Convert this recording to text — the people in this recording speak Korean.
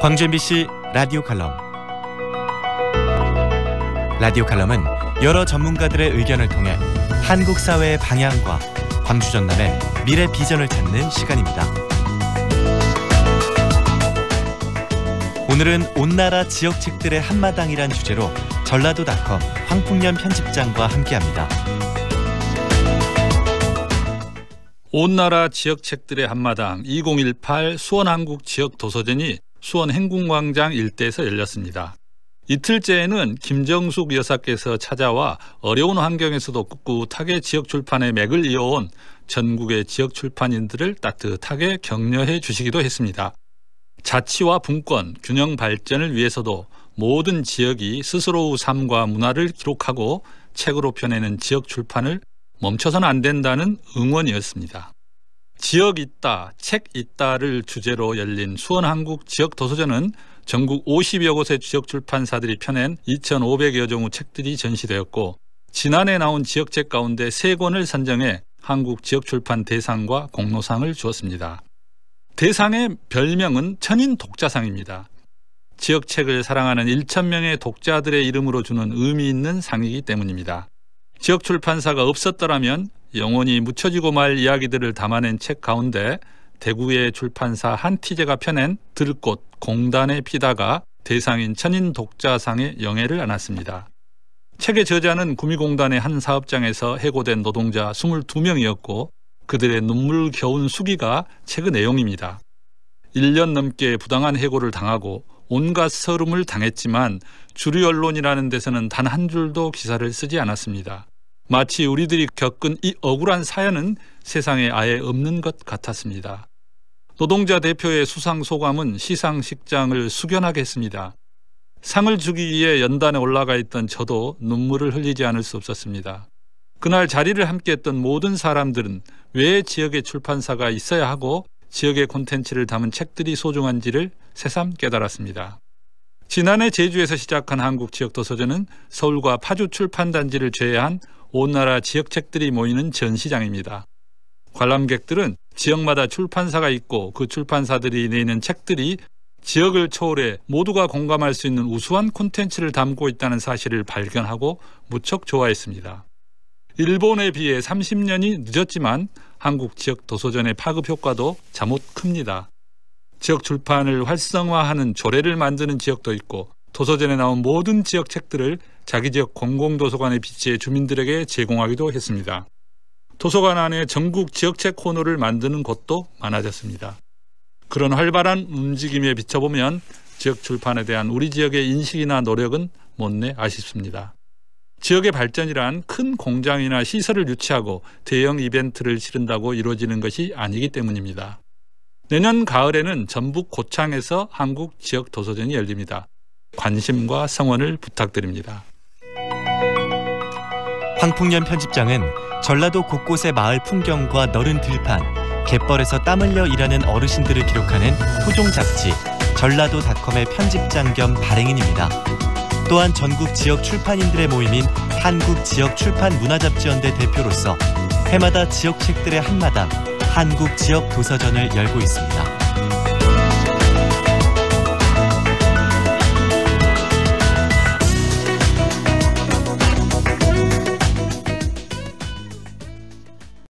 광주 MBC 라디오 칼럼 라디오 칼럼은 여러 전문가들의 의견을 통해 한국 사회의 방향과 광주 전남의 미래 비전을 찾는 시간입니다. 오늘은 온나라 지역 책들의 한마당이란 주제로 전라도닷컴 황풍년 편집장과 함께합니다. 온나라 지역 책들의 한마당 2018 수원한국 지역 도서전이 수원 행궁광장 일대에서 열렸습니다. 이틀째에는 김정숙 여사께서 찾아와 어려운 환경에서도 꿋꿋하게 지역 출판의 맥을 이어온 전국의 지역 출판인들을 따뜻하게 격려해 주시기도 했습니다. 자치와 분권, 균형 발전을 위해서도 모든 지역이 스스로의 삶과 문화를 기록하고 책으로 펴내는 지역 출판을 멈춰서는 안 된다는 응원이었습니다. 지역 있다, 책 있다를 주제로 열린 수원 한국 지역 도서전은 전국 50여 곳의 지역 출판사들이 펴낸 2,500여 종의 책들이 전시되었고 지난해 나온 지역책 가운데 세 권을 선정해 한국 지역 출판 대상과 공로상을 주었습니다. 대상의 별명은 천인 독자상입니다. 지역책을 사랑하는 1천명의 독자들의 이름으로 주는 의미 있는 상이기 때문입니다. 지역 출판사가 없었더라면 영원히 묻혀지고 말 이야기들을 담아낸 책 가운데 대구의 출판사 한티제가 펴낸 들꽃 공단의 피다가 대상인 천인 독자상의 영예를 안았습니다. 책의 저자는 구미공단의 한 사업장에서 해고된 노동자 22명이었고 그들의 눈물 겨운 수기가 책의 내용입니다. 1년 넘게 부당한 해고를 당하고 온갖 서름을 당했지만 주류 언론이라는 데서는 단 한 줄도 기사를 쓰지 않았습니다. 마치 우리들이 겪은 이 억울한 사연은 세상에 아예 없는 것 같았습니다. 노동자 대표의 수상 소감은 시상식장을 숙연하게 했습니다. 상을 주기 위해 연단에 올라가 있던 저도 눈물을 흘리지 않을 수 없었습니다. 그날 자리를 함께했던 모든 사람들은 왜 지역에 출판사가 있어야 하고 지역의 콘텐츠를 담은 책들이 소중한지를 새삼 깨달았습니다. 지난해 제주에서 시작한 한국 지역 도서전은 서울과 파주 출판단지를 제외한 온 나라 지역 책들이 모이는 전시장입니다. 관람객들은 지역마다 출판사가 있고 그 출판사들이 내는 책들이 지역을 초월해 모두가 공감할 수 있는 우수한 콘텐츠를 담고 있다는 사실을 발견하고 무척 좋아했습니다. 일본에 비해 30년이 늦었지만 한국 지역 도서전의 파급 효과도 잠못 큽니다. 지역 출판을 활성화하는 조례를 만드는 지역도 있고 도서전에 나온 모든 지역 책들을 자기 지역 공공도서관에 비치해 주민들에게 제공하기도 했습니다. 도서관 안에 전국 지역책 코너를 만드는 곳도 많아졌습니다. 그런 활발한 움직임에 비춰보면 지역 출판에 대한 우리 지역의 인식이나 노력은 못내 아쉽습니다. 지역의 발전이란 큰 공장이나 시설을 유치하고 대형 이벤트를 치른다고 이루어지는 것이 아니기 때문입니다. 내년 가을에는 전북 고창에서 한국 지역 도서전이 열립니다. 관심과 성원을 부탁드립니다. 황풍년 편집장은 전라도 곳곳의 마을 풍경과 너른 들판, 갯벌에서 땀 흘려 일하는 어르신들을 기록하는 토종 잡지 전라도닷컴의 편집장 겸 발행인입니다. 또한 전국 지역 출판인들의 모임인 한국 지역 출판 문화잡지연대 대표로서 해마다 지역 책들의 한마당 한국 지역 도서전을 열고 있습니다.